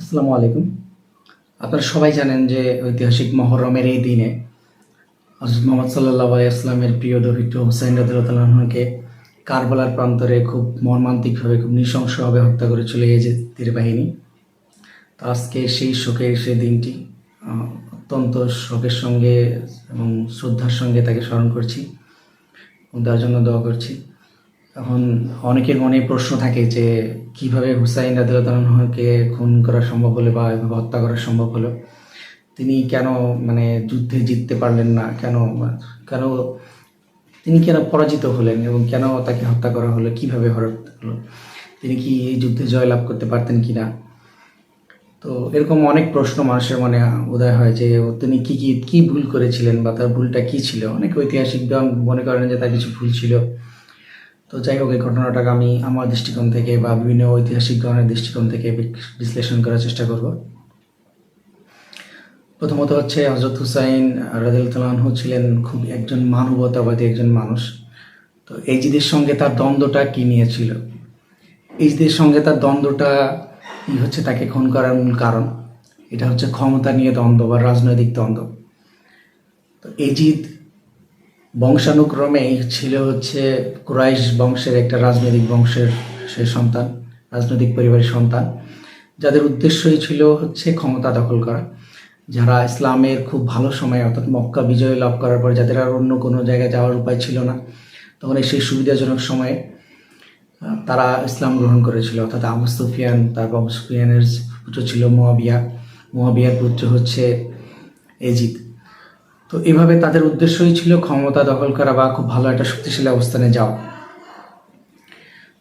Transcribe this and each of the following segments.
আসসালামু আলাইকুম। আপনারা সবাই জানেন যে ঐতিহাসিক মহরমের এই দিনে হজরত মোহাম্মদ সাল্লাহ আসলামের প্রিয় দরিদ্র হুসাইন রাদিউল্লাহকে কারবালার প্রান্তরে খুব মর্মান্তিকভাবে, খুব নৃশংসভাবে হত্যা করেছিল এই যে তীর বাহিনী। তো আজকে সেই শোকের সেই দিনটি অত্যন্ত শোকের সঙ্গে এবং শ্রদ্ধার সঙ্গে তাকে স্মরণ করছি তার জন্য দোয়া করছি। এখন অনেকের মনে প্রশ্ন থাকে যে কীভাবে হুসাইন রাদিউল্লাহকে খুন করা সম্ভব হলো বা এভাবে হত্যা করা সম্ভব হলো? তিনি কেন মানে যুদ্ধে জিততে পারলেন না? কেন কেন তিনি কেন পরাজিত হলেন এবং কেন তাকে হত্যা করা হলো? কীভাবে হলো তিনি কি এই যুদ্ধে জয়লাভ করতে পারতেন কি না তো এরকম অনেক প্রশ্ন মানুষের মনে উদয় হয় যে তিনি কি কি কি ভুল করেছিলেন বা তার ভুলটা কি ছিল? অনেক ঐতিহাসিকগণ মনে করেন যে তার কিছু ভুল ছিল। তো যাই হোক, এই ঘটনাটাকে আমি আমার দৃষ্টিকোণ থেকে বা বিভিন্ন ঐতিহাসিক ঐতিহাসিকগণের দৃষ্টিকোণ থেকে বিশ্লেষণ করার চেষ্টা করব। প্রথমত হচ্ছে হজরত হুসাইন রাজু ছিলেন খুব একজন মানবতাবাদী একজন মানুষ। তো এইজিদের সঙ্গে তার দ্বন্দ্বটা কি নিয়েছিল এইজিদের সঙ্গে তার দ্বন্দ্বটা কি হচ্ছে তাকে খুন করার মূল কারণ। এটা হচ্ছে ক্ষমতা নিয়ে দ্বন্দ্ব বা রাজনৈতিক দ্বন্দ্ব। তো এজিদ বংশানুক্রমে ছিল হচ্ছে কুরাইশ বংশের একটা রাজনৈতিক বংশের সে সন্তান, রাজনৈতিক পরিবারের সন্তান, যাদের উদ্দেশ্যই ছিল হচ্ছে ক্ষমতা দখল করা, যারা ইসলামের খুব ভালো সময়, অর্থাৎ মক্কা বিজয় লাভ করার পর যাদের আর অন্য কোনো জায়গায় যাওয়ার উপায় ছিল না, তখন সেই সুবিধাজনক সময়ে তারা ইসলাম গ্রহণ করেছিল। অর্থাৎ আবু সুফিয়ান তারপর সুফিয়ানের পুত্র ছিল মোয়াবিয়া। মোয়াবিয়ার পুত্র হচ্ছে এজিদ। তো এভাবে তাদের উদ্দেশ্যই ছিল ক্ষমতা দখল করা বা খুব ভালো একটা শক্তিশালী অবস্থানে যাওয়া।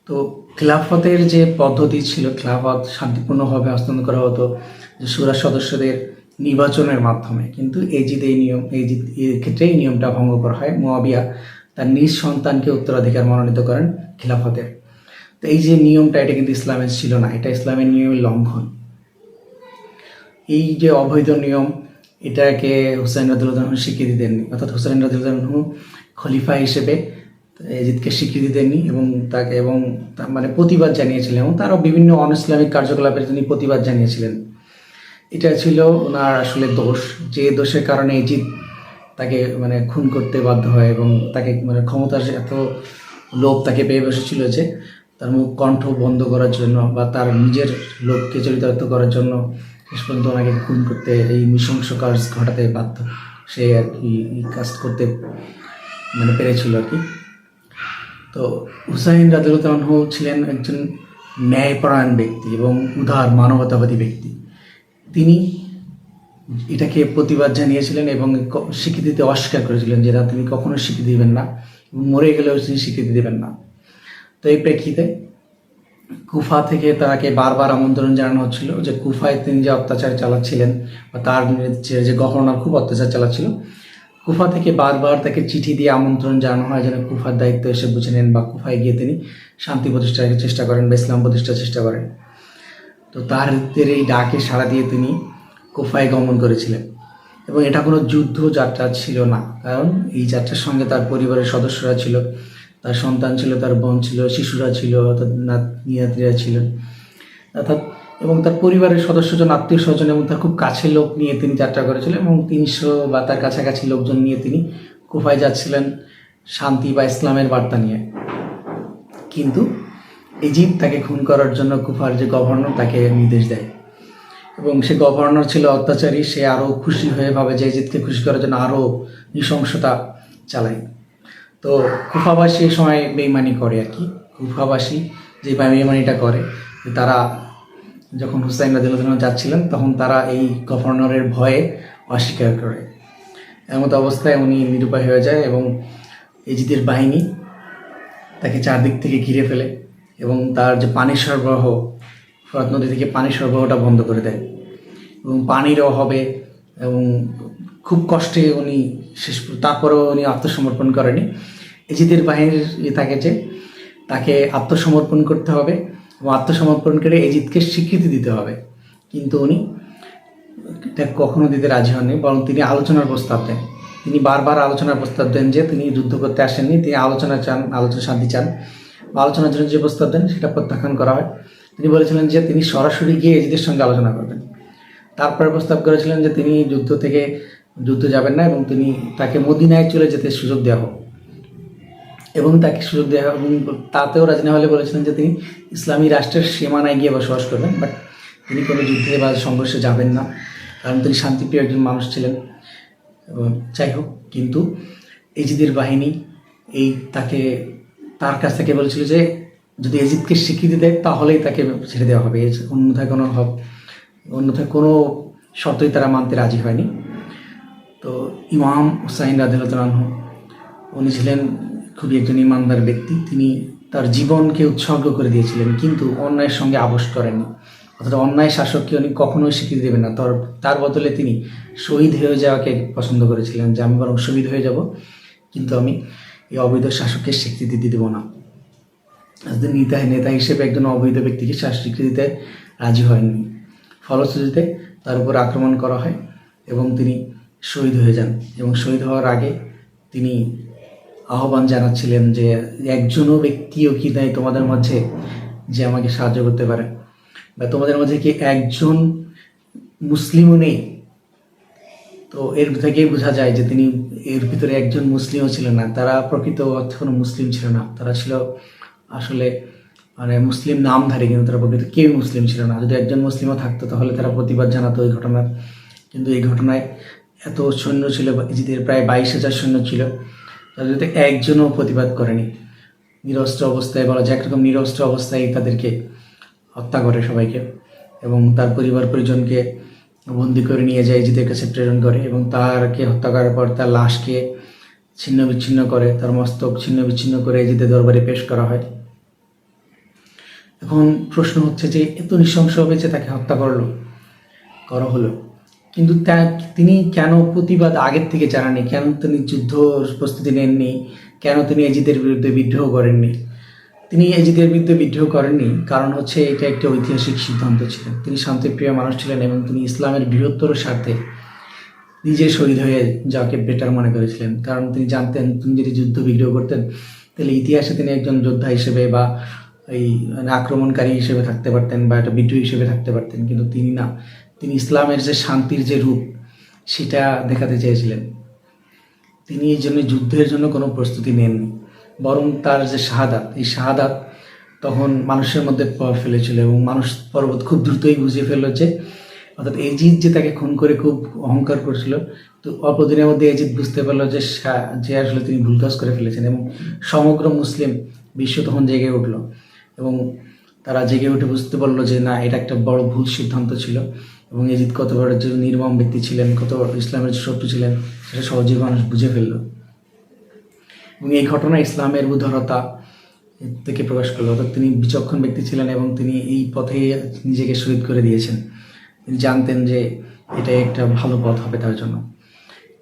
তো খিলাফতের যে পদ্ধতি ছিল, খিলাফত শান্তিপূর্ণভাবে হস্তান্তর করা হতো যে সুরা সদস্যদের নির্বাচনের মাধ্যমে। কিন্তু এজিদ এই নিয়ম, এজিদ ক্ষেত্রে এই নিয়মটা ভঙ্গ করা হয়। মোয়াবিয়া তার নিজ সন্তানকে উত্তরাধিকার মনোনীত করেন খিলাফতের। তো এই যে নিয়মটা, এটা কিন্তু ইসলামের ছিল না, এটা ইসলামের নিয়মের লঙ্ঘন। এই যে অবৈধ নিয়ম এটাকে হুসাইন রাদুল্লাহ স্বীকৃতি দেননি। অর্থাৎ হুসাইন রাদুল্লাহ খলিফা হিসেবে এজিদকে স্বীকৃতি দেননি এবং তাকে এবং মানে প্রতিবাদ জানিয়েছিলেন এবং তারও বিভিন্ন অন ইসলামিক কার্যকলাপের তিনি প্রতিবাদ জানিয়েছিলেন। এটা ছিল ওনার আসলে দোষ। যে দোষের কারণে এজিদ তাকে মানে খুন করতে বাধ্য হয় এবং তাকে মানে ক্ষমতার এত লোভ তাকে পেয়ে বসেছিল যে তার মুখ কণ্ঠ বন্ধ করার জন্য বা তার নিজের লোককে চরিতার্থ করার জন্য শেষ পর্যন্ত ওনাকে খুন করতে, এই নৃশংস কাজ ঘটাতে বাধ্য। সে আর কি কাজ করতে মানে পেরেছিল আর কি। তো হুসাইন রাজু ছিলেন একজন ন্যায়পরায়ণ ব্যক্তি এবং উদার মানবতাবাদী ব্যক্তি। তিনি এটাকে প্রতিবাদ জানিয়েছিলেন এবং ক- স্বীকৃতি দিতে অস্বীকার করেছিলেন যে না, তিনি কখনো স্বীকৃতি দেবেন না। মরে গেলেও তিনি স্বীকৃতি দেবেন না। তো এই প্রেক্ষিতে কুফা থেকে তাকে বারবার আমন্ত্রণ জানানো হচ্ছিল যে কুফায় তিনি যে অত্যাচার চালাচ্ছিলেন বা তার যে গভর্নর খুব অত্যাচার চালাচ্ছিল, কুফা থেকে বারবার তাকে চিঠি দিয়ে আমন্ত্রণ জানানো হয় যেন কুফার দায়িত্ব এসে বুঝে নেন বা কুফায় গিয়ে তিনি শান্তি প্রতিষ্ঠার চেষ্টা করেন বা ইসলাম প্রতিষ্ঠার চেষ্টা করেন। তো তার এই ডাকে সাড়া দিয়ে তিনি কুফায় গমন করেছিলেন। এবং এটা কোনো যুদ্ধ যাত্রা ছিল না, কারণ এই যাত্রার সঙ্গে তার পরিবারের সদস্যরা ছিল। তার সন্তান ছিল, তার বোন ছিল, শিশুরা ছিল অর্থাৎ নাতিরা ছিলেন অর্থাৎ, এবং তার পরিবারের সদস্যজন আত্মীয় স্বজন এবং তার খুব কাছের লোক নিয়ে তিনি যাত্রা করেছিলেন এবং তিনশো বা তার কাছাকাছি লোকজন নিয়ে তিনি কুফায় যাচ্ছিলেন শান্তি বা ইসলামের বার্তা নিয়ে। কিন্তু ইজিপ্ট তাকে খুন করার জন্য কুফার যে গভর্নর তাকে নির্দেশ দেয়। এবং সে গভর্নর ছিল অত্যাচারী, সে আরও খুশি হয়ে ভাবে যে ইজিদকে খুশি করার জন্য আরও নৃশংসতা চালায়। তো কুফাবাসী এই সময় বেইমানি করে আর কি। কুফাবাসী যে বেইমানিটা করে তারা যখন হুসাইন রাদিল্লাহ যাচ্ছিলেন, তখন তারা এই গভর্নরের ভয়ে অস্বীকার করে। এমত অবস্থায় উনি নিরুপায় হয়ে যায় এবং এজিদের বাহিনী তাকে চারদিক থেকে ঘিরে ফেলে এবং তার যে পানি সরবরাহ, ফরাত নদী থেকে পানি সরবরাহটা বন্ধ করে দেয়। এবং পানির অভাবে এবং খুব কষ্টে উনি শেষ তারপরেও উনি আত্মসমর্পণ করেনি। এজিদের বাহিনীর ইয়ে থাকে যে, তাকে আত্মসমর্পণ করতে হবে এবং আত্মসমর্পণ করে এজিদকে স্বীকৃতি দিতে হবে। কিন্তু উনি এটা কখনো দিতে রাজি হননি, বরং তিনি আলোচনার প্রস্তাব দেন। তিনি বারবার আলোচনার প্রস্তাব দেন যে, তিনি যুদ্ধ করতে আসেননি, তিনি আলোচনা চান, আলোচনা শান্তি চান। আলোচনার জন্য যে প্রস্তাব দেন, সেটা প্রত্যাখ্যান করা হয়। তিনি বলেছিলেন যে, তিনি সরাসরি গিয়ে এজিদের সঙ্গে আলোচনা করবেন। তারপরে প্রস্তাব করেছিলেন যে, তিনি যুদ্ধ থেকে যুদ্ধ যাবেন না এবং তিনি তাকে মদিনায় চলে যেতে সুযোগ দেওয়া হোক। এবং তাকে সুযোগ দেওয়া এবং তাতেও রাজি না হলে বলেছিলেন যে তিনি ইসলামী রাষ্ট্রের সীমানায় গিয়ে বসবাস করবেন বাট তিনি কোনো যুদ্ধে বা সংঘর্ষে যাবেন না, কারণ তিনি শান্তিপ্রিয় একজন মানুষ ছিলেন। এবং যাই হোক, কিন্তু এজিদের বাহিনী এই তাকে, তার কাছ থেকে বলেছিল যে যদি এজিদকে স্বীকৃতি দেয়, তাহলেই তাকে ছেড়ে দেওয়া হবে। অন্যথায় কোনো অন্যথায় কোনো শর্তই তারা মানতে রাজি হয়নি। তো ইমাম হুসাইন রাদিল্লাহ উনি ছিলেন খুবই একজন ইমানদার ব্যক্তি। তিনি তার জীবনকে উৎসর্গ করে দিয়েছিলেন, কিন্তু অন্যায়ের সঙ্গে আপোষ করেননি। অর্থাৎ অন্যায় শাসককে উনি কখনোই স্বীকৃতি দেবেন না। তার তার বদলে তিনি শহীদ হয়ে যাওয়াকে পছন্দ করেছিলেন যে, আমি বরং শহীদ হয়ে যাব, কিন্তু আমি এই অবৈধ শাসককে স্বীকৃতি দিতে দেবো না। নেতা নেতা হিসেবে একজন অবৈধ ব্যক্তিকে স্বীকৃতিতে রাজি হয়নি। ফলশ্রুতিতে তার উপর আক্রমণ করা হয় এবং তিনি শহীদ হয়ে যান এবং শহীদ হওয়ার আগে তিনি আহ্বান জানাচ্ছিলেন যে একজনও ব্যক্তিও কি নাই তোমাদের মাঝে যে আমাকে সাহায্য করতে পারে বা তোমাদের মাঝে কি একজন মুসলিমও নেই? তো এর থেকেই বোঝা যায় যে তিনি এর ভিতরে একজন মুসলিমও ছিলেন না। তারা প্রকৃত অর্থে কোনো মুসলিম ছিল না। তারা ছিল আসলে মানে মুসলিম নামধারী, কিন্তু তারা প্রকৃত কেউ মুসলিম ছিল না। যদি একজন মুসলিমও থাকতো তাহলে তারা প্রতিবাদ জানাতো এই ঘটনার। কিন্তু এই ঘটনায় এত সৈন্য ছিল, ইজিদের প্রায় বাইশ হাজার সৈন্য ছিল। তাদের একজনও প্রতিবাদ করেনি। নিরস্ত্র অবস্থায় বলা যায়, একরকম নিরস্ত্র অবস্থায় তাদেরকে হত্যা করে সবাইকে এবং তার পরিবার পরিজনকে বন্দি করে নিয়ে যায়, ইজিদের কাছে প্রেরণ করে এবং তারকে হত্যা করার পর তার লাশকে ছিন্ন বিচ্ছিন্ন করে, তার মস্তক ছিন্ন বিচ্ছিন্ন করে ইজিদের দরবারে পেশ করা হয়। এখন প্রশ্ন হচ্ছে যে, এত নৃশংসভাবে যে তাকে হত্যা করল, করা হলো। কিন্তু তিনি কেন প্রতিবাদ আগের থেকে জানাননি? কেন তিনি যুদ্ধ প্রস্তুতি নেননি? কেন তিনি এজিদের বিরুদ্ধে বিদ্রোহ করেননি? তিনি এজিদের বিরুদ্ধে বিদ্রোহ করেননি, কারণ হচ্ছে এটা একটা ঐতিহাসিক সিদ্ধান্ত ছিল। তিনি শান্তিপ্রিয় মানুষ ছিলেন এবং তিনি ইসলামের বৃহত্তর স্বার্থে নিজে শহীদ হয়ে যাকে বেটার মনে করেছিলেন। কারণ তিনি জানতেন, তিনি যদি যুদ্ধ বিগ্রহ করতেন, তাহলে ইতিহাসে তিনি একজন যোদ্ধা হিসেবে বা এই মানে আক্রমণকারী হিসেবে থাকতে পারতেন বা একটা বিদ্রোহী হিসেবে থাকতে পারতেন। কিন্তু তিনি না। তিনি ইসলামের যে শান্তির যে রূপ, সেটা দেখাতে চেয়েছিলেন। তিনি এই জন্য যুদ্ধের জন্য কোনো প্রস্তুতি নেননি। বরং তার যে শাহাদাত, এই শাহাদাত তখন মানুষের মধ্যে প্রভাব ফেলেছিল এবং মানুষ পর্বত খুব দ্রুতই বুঝে ফেলল যে, অর্থাৎ এজিদ যে তাকে খুন করে খুব অহংকার করছিল, তো অল্প দিনের মধ্যে এজিদ বুঝতে পারল যে যে আসলে তিনি ভুল কাজ করে ফেলেছেন এবং সমগ্র মুসলিম বিশ্ব তখন জেগে উঠল এবং তারা জেগে উঠে বুঝতে পারল যে, না, এটা একটা বড় ভুল সিদ্ধান্ত ছিল। এবং এজিদ কত বড় যে নির্মম ব্যক্তি ছিলেন, কত ইসলামের শত্রু ছিলেন, সেটা সহজেই মানুষ বুঝে ফেলল। এবং এই ঘটনা ইসলামের উদারতা থেকে প্রকাশ করল। অর্থাৎ তিনি বিচক্ষণ ব্যক্তি ছিলেন এবং তিনি এই পথে নিজেকে শহীদ করে দিয়েছেন। তিনি জানতেন যে এটা একটা ভালো পথ হবে তার জন্য।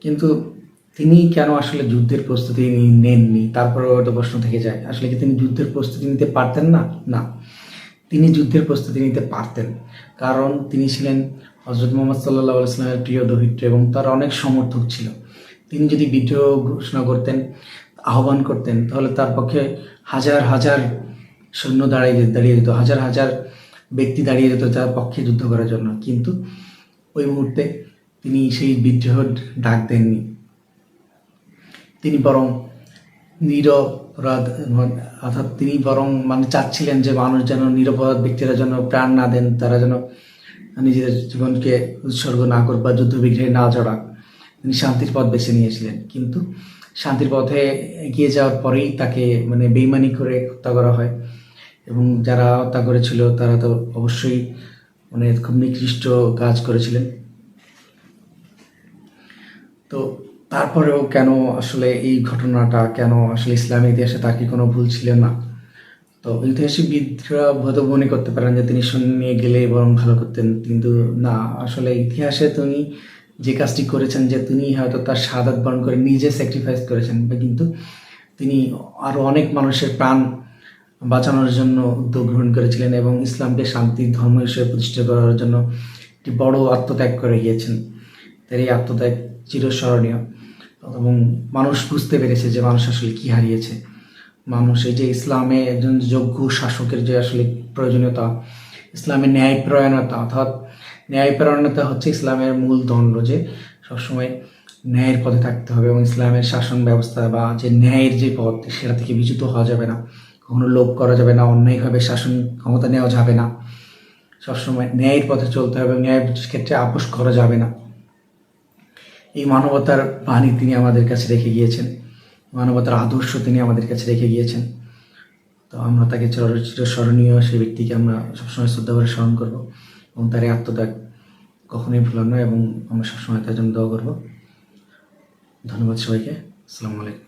কিন্তু তিনি কেন আসলে যুদ্ধের প্রস্তুতি নেননি? তারপরেও একটা প্রশ্ন থেকে যায়। আসলে কি তিনি যুদ্ধের প্রস্তুতি নিতে পারতেন না? না। তিনি যুদ্ধের প্রস্তুতি নিতে পারতেন। কারণ তিনি ছিলেন হজরত মোহাম্মদ সাল্লাহ ইসলামের প্রিয় দহিত্র এবং তার অনেক সমর্থক ছিল। তিনি যদি বিদ্রোহ ঘোষণা করতেন, আহ্বান করতেন, তাহলে তার পক্ষে হাজার হাজার সৈন্য দাঁড়িয়ে দাঁড়িয়ে যেত, হাজার হাজার ব্যক্তি দাঁড়িয়ে যেত তার পক্ষে যুদ্ধ করার জন্য। কিন্তু ওই মুহূর্তে তিনি সেই বিদ্রোহ ডাক দেননি। তিনি বরং নিরপরাধ অর্থাৎ তিনি বরং মানে চাচ্ছিলেন যে মানুষ যেন নিরপরাধ ব্যক্তিরা যেন প্রাণ না দেন, তারা যেন নিজেদের জীবনকে উৎসর্গ না করুক বা যুদ্ধ বিগ্রহে না জড়াক তিনি শান্তির পথ বেছে নিয়েছিলেন। কিন্তু শান্তির পথে এগিয়ে যাওয়ার পরেই তাকে মানে বেইমানি করে হত্যা করা হয়। এবং যারা হত্যা করেছিল, তারা তো অবশ্যই মানে খুব নিকৃষ্ট কাজ করেছিলেন। তো তারপরেও কেন আসলে এই ঘটনাটা, কেন আসলে ইসলামের ইতিহাসে তার কি কোনো ভুল ছিল না? তো ঐতিহাসিকবিদরা হয়তো মনে করতে পারেন যে তিনি নিয়ে গেলে বরং ভালো করতেন, কিন্তু না, আসলে ইতিহাসে তিনি যে কাজটি করেছেন যে তিনি হয়তো তার সাদাত বরণ করে নিজে স্যাক্রিফাইস করেছেন, বা কিন্তু তিনি আরও অনেক মানুষের প্রাণ বাঁচানোর জন্য উদ্যোগ গ্রহণ করেছিলেন এবং ইসলামকে শান্তির ধর্ম হিসেবে প্রতিষ্ঠা করার জন্য একটি বড় আত্মত্যাগ করে গিয়েছেন। তার এই আত্মত্যাগ চিরস্মরণীয়। এবং মানুষ বুঝতে পেরেছে যে মানুষ আসলে কি হারিয়েছে। মানুষ এই যে ইসলামে একজন যোগ্য শাসকের যে আসলে প্রয়োজনীয়তা ইসলামের ন্যায়পরায়ণতা অর্থাৎ ন্যায়পরায়ণতা হচ্ছে ইসলামের মূল দণ্ড যে সবসময় ন্যায়ের পথে থাকতে হবে এবং ইসলামের শাসন ব্যবস্থা বা যে ন্যায়ের যে পথ, সেটা থেকে বিচ্যুত হওয়া যাবে না। কখনো লোভ করা যাবে না, অন্যায়ভাবে শাসন ক্ষমতা নেওয়া যাবে না। সবসময় ন্যায়ের পথে চলতে হবে ন্যায়ের ক্ষেত্রে আপোষ করা যাবে না। এই মানবতার বাণী তিনি আমাদের কাছে রেখে গিয়েছেন। মানবতার আদর্শ তিনি আমাদের কাছে রেখে গিয়েছেন। তো আমরা তাকে চলচ্চিত্র স্মরণীয় সেই ব্যক্তিকে আমরা সবসময় শ্রদ্ধা করে স্মরণ করব এবং তার এই আত্মত্যাগ কখনোই ভুলার নয় এবং আমরা সবসময় তার জন্য দোয়া করব। ধন্যবাদ সবাইকে। আসসালামু আলাইকুম।